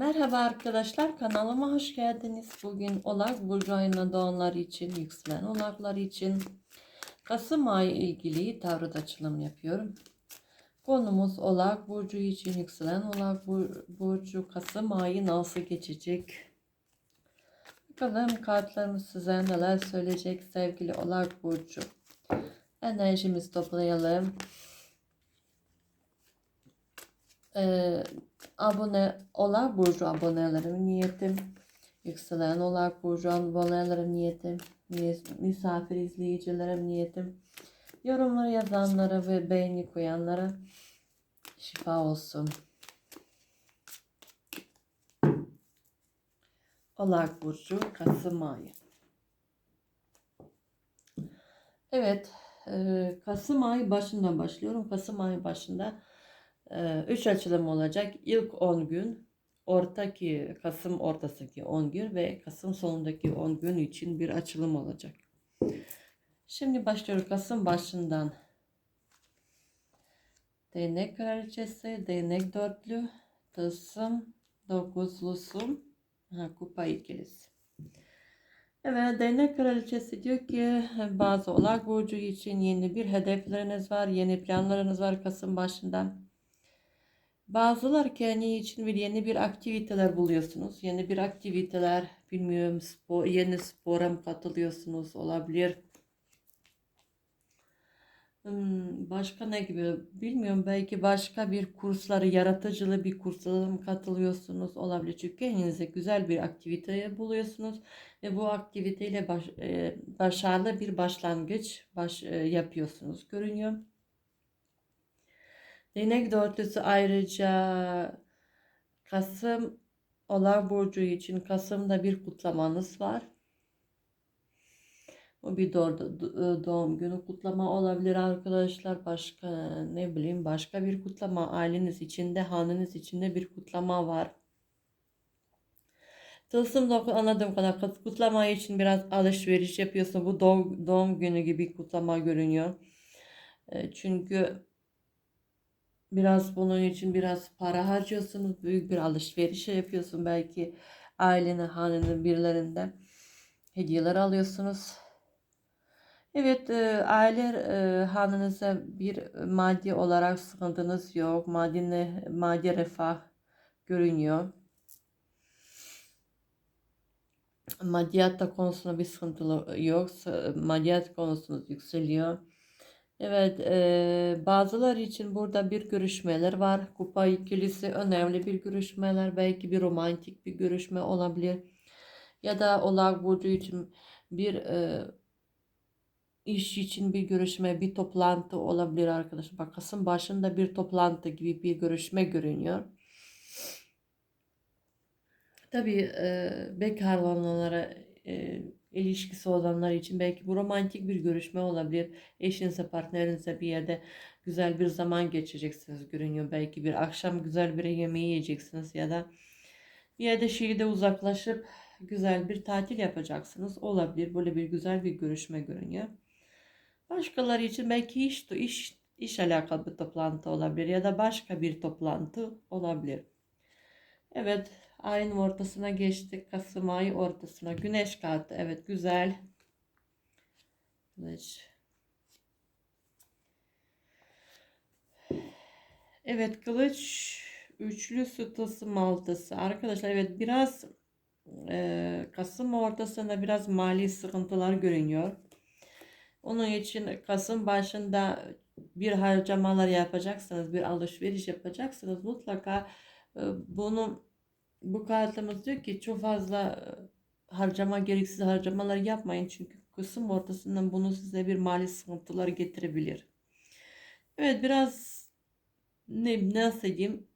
Merhaba arkadaşlar kanalıma hoş geldiniz. Bugün Oğlak Burcu ayına doğanlar için, yükselen Oğlaklar için Kasım ayı ilgili tarot açılım yapıyorum. Konumuz Oğlak Burcu için, yükselen Oğlak Bur- Burcu Kasım ayı nasıl geçecek? Bakalım kartlarımız size neler söyleyecek sevgili Oğlak Burcu. Enerjimizi toplayalım. Ee, abone olan burcu abonelerim niyetim. Yükselen olan burcu abonelerim niyetim. mis- Misafir izleyicilerim niyetim. Yorumları yazanlara ve beğeni koyanlara şifa olsun. Oğlak Burcu Kasım ayı. Evet, e, Kasım ayı başından başlıyorum. Kasım ayı başında 3 açılım olacak. İlk 10 gün, ortaki Kasım ortasındaki 10 gün ve Kasım sonundaki 10 gün için bir açılım olacak. Şimdi başlıyoruz Kasım başından. Değnek kraliçesi, değnek dörtlü, tılsım, dokuzlusu, ha, kupa ikilisi. Evet, değnek kraliçesi diyor ki bazı oğlak burcu için yeni bir hedefleriniz var, yeni planlarınız var Kasım başından. Bazıları kendi için bir yeni bir aktiviteler buluyorsunuz. Yeni bir aktiviteler, bilmiyorum spor, yeni spora mı katılıyorsunuz olabilir. Hmm, başka ne gibi bilmiyorum belki başka bir kursları yaratıcılı bir kurslara mı katılıyorsunuz olabilir çünkü kendinize güzel bir aktivite buluyorsunuz ve bu aktiviteyle baş, e, başarılı bir başlangıç baş, e, yapıyorsunuz görünüyor. Değnek dörtlüsü ayrıca Kasım Oğlak Burcu için Kasım'da bir kutlamanız var. Bu bir doğ- doğum günü kutlama olabilir arkadaşlar. Başka ne bileyim başka bir kutlama aileniz içinde, hanınız içinde bir kutlama var. Tılsım doku anladığım kadar kut- kutlama için biraz alışveriş yapıyorsun. Bu doğum, doğum günü gibi kutlama görünüyor. E, Çünkü Biraz bunun için biraz para harcıyorsunuz. Büyük bir alışveriş yapıyorsun. Belki ailenin, hanenin birilerinde hediyeler alıyorsunuz. Evet, e, aile e, hanınıza bir maddi olarak sıkıntınız yok. Maddi, maddi refah görünüyor. Maddiyatta konusunda bir sıkıntı yok. Maddiyat konusunuz yükseliyor. Evet, e, bazıları için burada bir görüşmeler var. Kupa ikilisi önemli bir görüşmeler. Belki bir romantik bir görüşme olabilir. Ya da Oğlak Burcu için bir e, iş için bir görüşme, bir toplantı olabilir arkadaşlar. Bak Kasım başında bir toplantı gibi bir görüşme görünüyor. Tabii e, bekar olanlara e, ilişkisi olanlar için belki bu romantik bir görüşme olabilir. Eşinizle, partnerinizle bir yerde güzel bir zaman geçireceksiniz görünüyor. Belki bir akşam güzel bir yemeği yiyeceksiniz ya da bir yerde şehirde uzaklaşıp güzel bir tatil yapacaksınız. Olabilir. Böyle bir güzel bir görüşme görünüyor. Başkaları için belki iş, iş, iş alakalı bir toplantı olabilir ya da başka bir toplantı olabilir. Evet, ayın ortasına geçtik. Kasım ayı ortasına. Güneş kartı. Evet, güzel. Güneş. Evet, kılıç üçlü su tılsım altısı. Arkadaşlar evet biraz e, Kasım ortasında biraz mali sıkıntılar görünüyor. Onun için Kasım başında bir harcamalar yapacaksınız, bir alışveriş yapacaksınız. Mutlaka e, bunu bu kartımız diyor ki çok fazla e, harcama gereksiz harcamalar yapmayın çünkü Kasım ortasından bunu size bir mali sıkıntılar getirebilir. Evet biraz ne nasıl diyeyim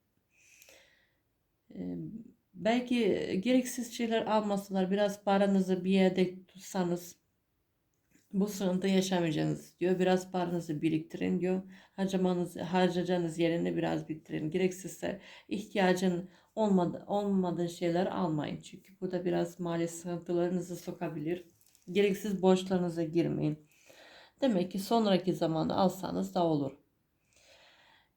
belki gereksiz şeyler almasalar biraz paranızı bir yerde tutsanız bu sıkıntı yaşamayacaksınız diyor. Biraz paranızı biriktirin diyor. Harcamanızı, harcayacağınız yerine biraz bitirin. Gereksizse ihtiyacın olmadı, olmadığı şeyler almayın. Çünkü bu da biraz mali sıkıntılarınızı sokabilir. Gereksiz borçlarınıza girmeyin. Demek ki sonraki zamanı alsanız da olur.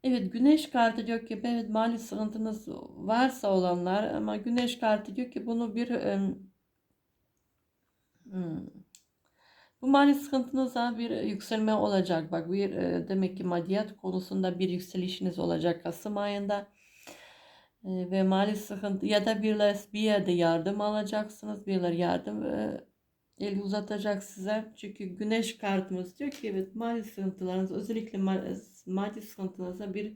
Evet güneş kartı diyor ki evet mali sıkıntınız varsa olanlar ama güneş kartı diyor ki bunu bir hmm, bu mali sıkıntınıza bir yükselme olacak. Bak bir e, demek ki maddiyat konusunda bir yükselişiniz olacak Kasım ayında. E, ve mali sıkıntı ya da birler bir yerde yardım alacaksınız. Birler yardım e, el uzatacak size. Çünkü güneş kartımız diyor ki evet mali sıkıntılarınız özellikle ma- maddi sıkıntınızda bir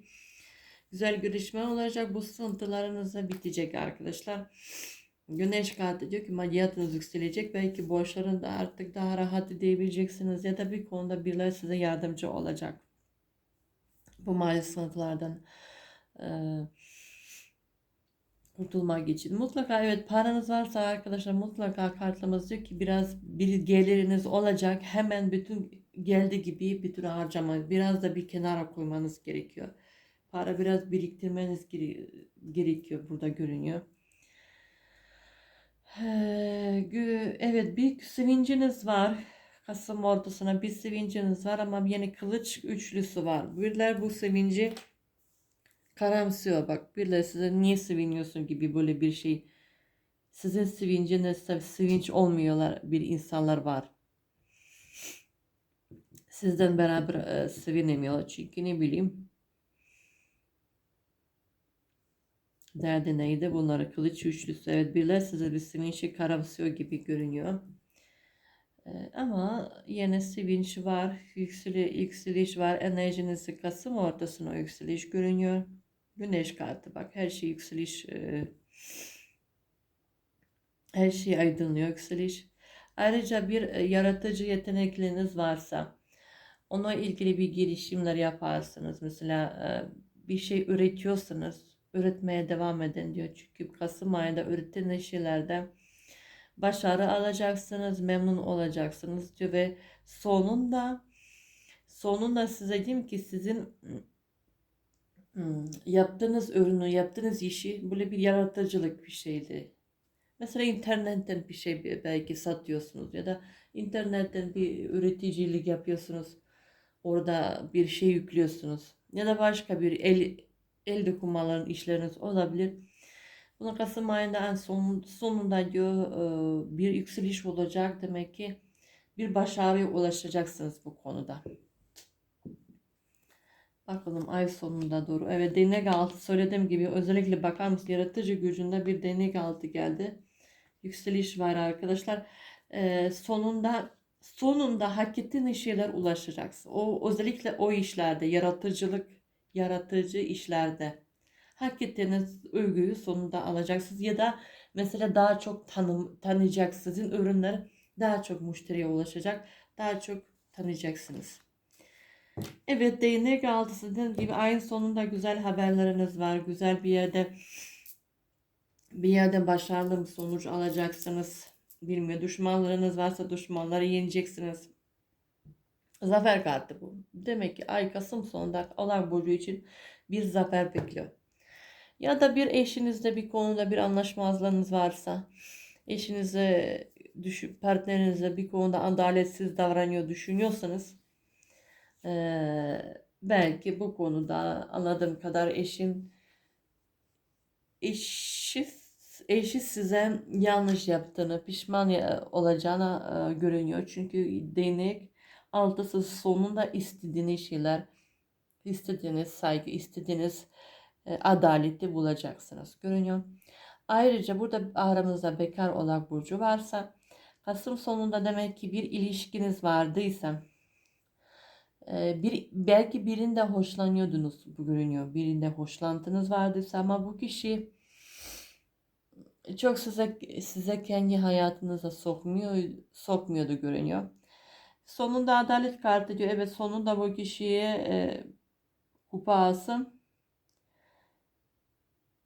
güzel görüşme olacak. Bu sıkıntılarınız bitecek arkadaşlar. Güneş kartı diyor ki maddiyatınız yükselecek. Belki borçların da artık daha rahat edebileceksiniz ya da bir konuda birileri size yardımcı olacak. Bu mali sıkıntılardan eee kurtulmak için. Mutlaka evet paranız varsa arkadaşlar mutlaka kartımız diyor ki biraz bir geliriniz olacak. Hemen bütün geldi gibi bütün harcama biraz da bir kenara koymanız gerekiyor. Para biraz biriktirmeniz gere- gerekiyor burada görünüyor. Evet bir sevinciniz var. Kasım ortasına bir sevinciniz var ama yine kılıç üçlüsü var. Birler bu sevinci karamsıyor bak. Birileri size niye seviniyorsun gibi böyle bir şey. Sizin sevincinizde sevinç olmuyorlar bir insanlar var. Sizden beraber e, sevinemiyor. Çünkü ne bileyim. Derdi neydi? Bunları kılıç üçlüsü. Evet birileri size bir sevinçi karamsıyor gibi görünüyor. E, ama yine sevinç var. Yükseli, yükseliş var. Enerjinizi Kasım ortasına yükseliş görünüyor. Güneş kartı bak her şey yükseliş e, her şey aydınlıyor yükseliş. Ayrıca bir e, yaratıcı yetenekleriniz varsa ona ilgili bir girişimler yaparsınız. Mesela e, bir şey üretiyorsanız üretmeye devam edin diyor. Çünkü Kasım ayında üretilen şeylerde başarı alacaksınız, memnun olacaksınız diyor ve sonunda sonunda size diyeyim ki sizin Hmm, yaptığınız ürünü, yaptığınız işi böyle bir yaratıcılık bir şeydi. Mesela internetten bir şey be- belki satıyorsunuz ya da internetten bir üreticilik yapıyorsunuz. Orada bir şey yüklüyorsunuz. Ya da başka bir el, el dokumaların işleriniz olabilir. Bunu Kasım ayında en son, sonunda diyor e, bir yükseliş olacak. Demek ki bir başarıya ulaşacaksınız bu konuda. Bakalım ay sonunda doğru. Evet değnek altı söylediğim gibi özellikle bakar yaratıcı gücünde bir değnek altı geldi. Yükseliş var arkadaşlar. Ee, sonunda sonunda hak ettiğiniz şeyler ulaşacaksın. O özellikle o işlerde yaratıcılık yaratıcı işlerde hak ettiğiniz övgüyü sonunda alacaksınız ya da mesela daha çok tanım, tanıyacaksınız. Sizin ürünler daha çok müşteriye ulaşacak. Daha çok tanıyacaksınız. Evet değnek altısı dediğim gibi ayın sonunda güzel haberleriniz var. Güzel bir yerde bir yerde başarılı bir sonuç alacaksınız. Bilmiyor düşmanlarınız varsa düşmanları yeneceksiniz. Zafer kartı bu. Demek ki ay Kasım sonunda Oğlak Burcu için bir zafer bekliyor. Ya da bir eşinizde bir konuda bir anlaşmazlığınız varsa eşinize düşün, partnerinize bir konuda adaletsiz davranıyor düşünüyorsanız eee, belki bu konuda anladığım kadar eşin eşi, eşi size yanlış yaptığını, pişman olacağına e, görünüyor. Çünkü değnek altısı sonunda istediğiniz şeyler, istediğiniz saygı, istediğiniz e, adaleti bulacaksınız. Görünüyor. Ayrıca burada aramızda bekar olan burcu varsa Kasım sonunda demek ki bir ilişkiniz vardıysa bir belki birinde hoşlanıyordunuz bu görünüyor. Birinde hoşlantınız vardıysa ama bu kişi çok size size kendi hayatınıza sokmuyor sokmuyordu görünüyor. Sonunda adalet kartı diyor. Evet sonunda bu kişiye e, kupa alsın.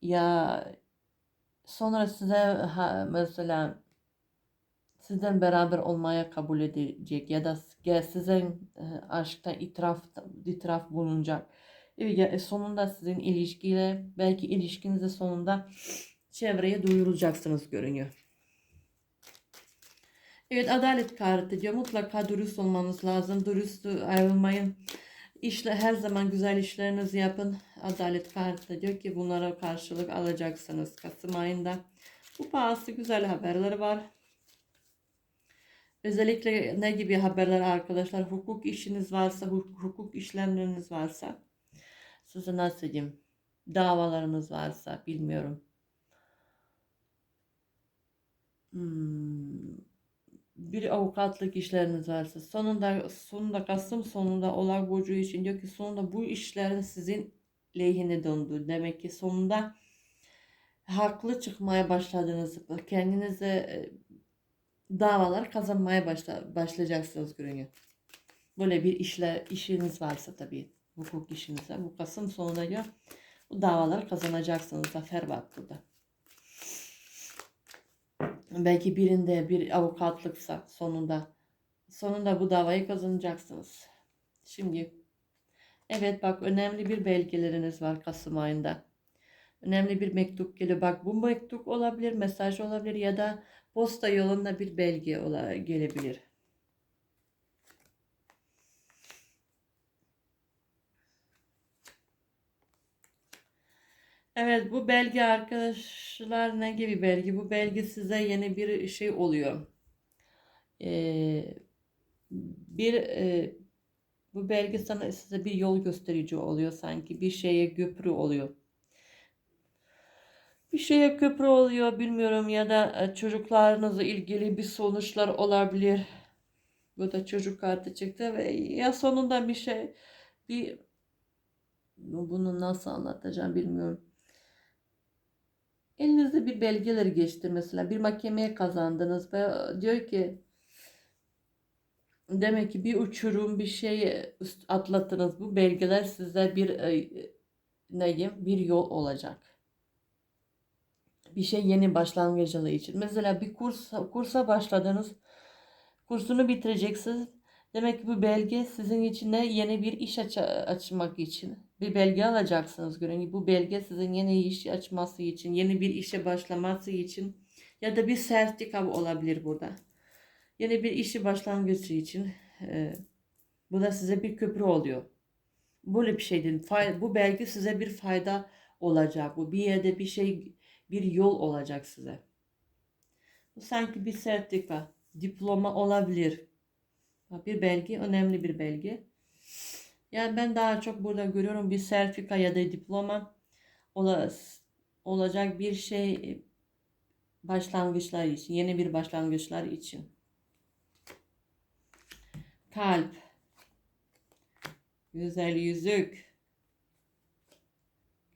Ya sonra size ha, mesela sizden beraber olmaya kabul edecek ya da sizin e, aşkta itiraf itiraf bulunacak. E, sonunda sizin ilişkiyle belki ilişkinizde sonunda çevreye duyuracaksınız görünüyor. Evet adalet kartı diyor. Mutlaka dürüst olmanız lazım. Dürüst ayrılmayın. İşle her zaman güzel işlerinizi yapın. Adalet kartı diyor ki bunlara karşılık alacaksınız Kasım ayında. Bu bazı güzel haberleri var. Özellikle ne gibi haberler arkadaşlar? Hukuk işiniz varsa, hukuk, işlemleriniz varsa, size nasıl diyeyim? Davalarınız varsa, bilmiyorum. Hmm, bir avukatlık işleriniz varsa, sonunda sonunda Kasım sonunda Oğlak Burcu için diyor ki sonunda bu işlerin sizin lehine döndü. Demek ki sonunda haklı çıkmaya başladınız. Kendinize davalar kazanmaya başla, başlayacaksınız görünüyor. Böyle bir işle işiniz varsa tabii hukuk işinizde bu Kasım sonunda diyor bu davaları kazanacaksınız. Zafer var burada. Belki birinde bir avukatlıksa sonunda sonunda bu davayı kazanacaksınız. Şimdi evet bak önemli bir belgeleriniz var Kasım ayında. Önemli bir mektup geliyor. Bak bu mektup olabilir, mesaj olabilir ya da posta yolunda bir belge gelebilir. Evet bu belge arkadaşlar ne gibi belge? Bu belge size yeni bir şey oluyor. Ee, bir e, bu belge sana size bir yol gösterici oluyor sanki bir şeye köprü oluyor. Bir şeye köprü oluyor bilmiyorum ya da e, çocuklarınızla ilgili bir sonuçlar olabilir. Bu da çocuk kartı çıktı ve ya sonunda bir şey bir bunu nasıl anlatacağım bilmiyorum. Elinizde bir belgeleri geçti mesela bir mahkemeye kazandınız ve diyor ki demek ki bir uçurum bir şey atlattınız. Bu belgeler size bir e, neyim bir yol olacak. Bir şey yeni başlangıcılığı için. Mesela bir kurs kursa başladınız. Kursunu bitireceksiniz. Demek ki bu belge sizin için de yeni bir iş aç açmak için bir belge alacaksınız görün. Bu belge sizin yeni iş açması için, yeni bir işe başlaması için ya da bir sertifika olabilir burada. Yeni bir işi başlangıcı için e, bu da size bir köprü oluyor. Böyle bir şey değil. Bu belge size bir fayda olacak. Bu bir yerde bir şey, bir yol olacak size. Bu sanki bir sertifika, diploma olabilir. Bir belge, önemli bir belge. Yani ben daha çok burada görüyorum bir sertifika ya da diploma olacak bir şey başlangıçlar için, yeni bir başlangıçlar için. Kalp. Güzel yüzük.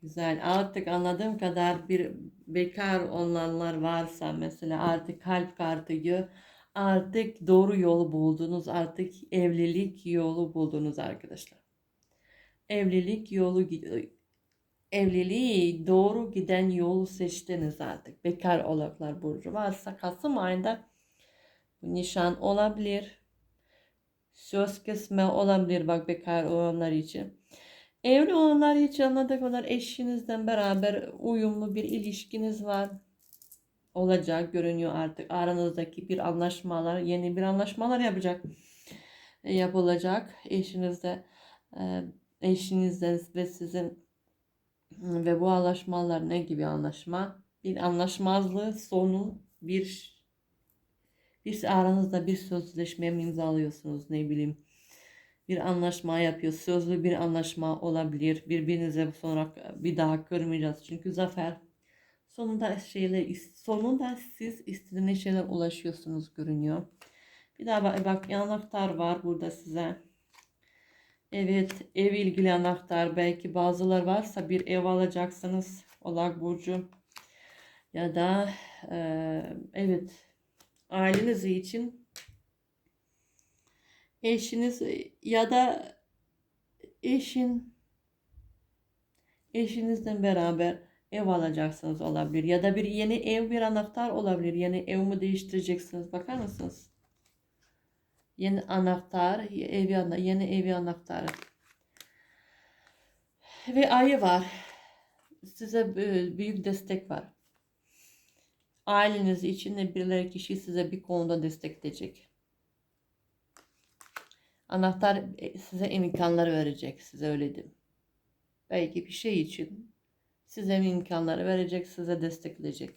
Güzel. Artık anladığım kadar bir bekar olanlar varsa mesela artık kalp kartı. Artık doğru yolu buldunuz. Artık evlilik yolu buldunuz arkadaşlar evlilik yolu evliliği doğru giden yolu seçtiniz artık. Bekar olaklar burcu varsa Kasım ayında nişan olabilir. Söz kesme olabilir bak bekar olanlar için. Evli olanlar için anladık kadar eşinizden beraber uyumlu bir ilişkiniz var. Olacak görünüyor artık. Aranızdaki bir anlaşmalar, yeni bir anlaşmalar yapacak. Yapılacak eşinizde eşinizle ve sizin ve bu anlaşmalar ne gibi anlaşma? Bir anlaşmazlığı sonu bir bir aranızda bir sözleşme imzalıyorsunuz ne bileyim bir anlaşma yapıyor. Sözlü bir anlaşma olabilir. Birbirinize sonra bir daha kırmayacağız. Çünkü zafer sonunda şeyler sonunda siz istediğiniz şeyler ulaşıyorsunuz görünüyor. Bir daha bak, bak anahtar var burada size. Evet, ev ilgili anahtar belki bazılar varsa bir ev alacaksınız. Oğlak burcu ya da e, evet aileniz için eşiniz ya da eşin eşinizden beraber ev alacaksınız olabilir ya da bir yeni ev bir anahtar olabilir. Yeni ev mi değiştireceksiniz bakar mısınız? Yeni anahtar, evi, yeni evi anahtarı. Ve ayı var. Size büyük destek var. Aileniz için de birileri kişi size bir konuda destekleyecek. Anahtar e, size imkanları verecek. Size öyle diyeyim. Belki bir şey için size imkanları verecek, size destekleyecek.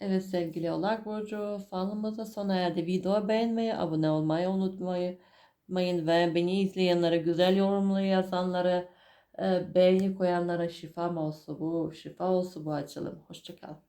Evet sevgili Oğlak Burcu, falımıza sona erdi. Videoyu beğenmeyi, abone olmayı unutmayın. ve beni izleyenlere, güzel yorumları yazanlara, e, beğeni koyanlara şifa olsun bu, şifa olsun bu açılım. Hoşçakalın.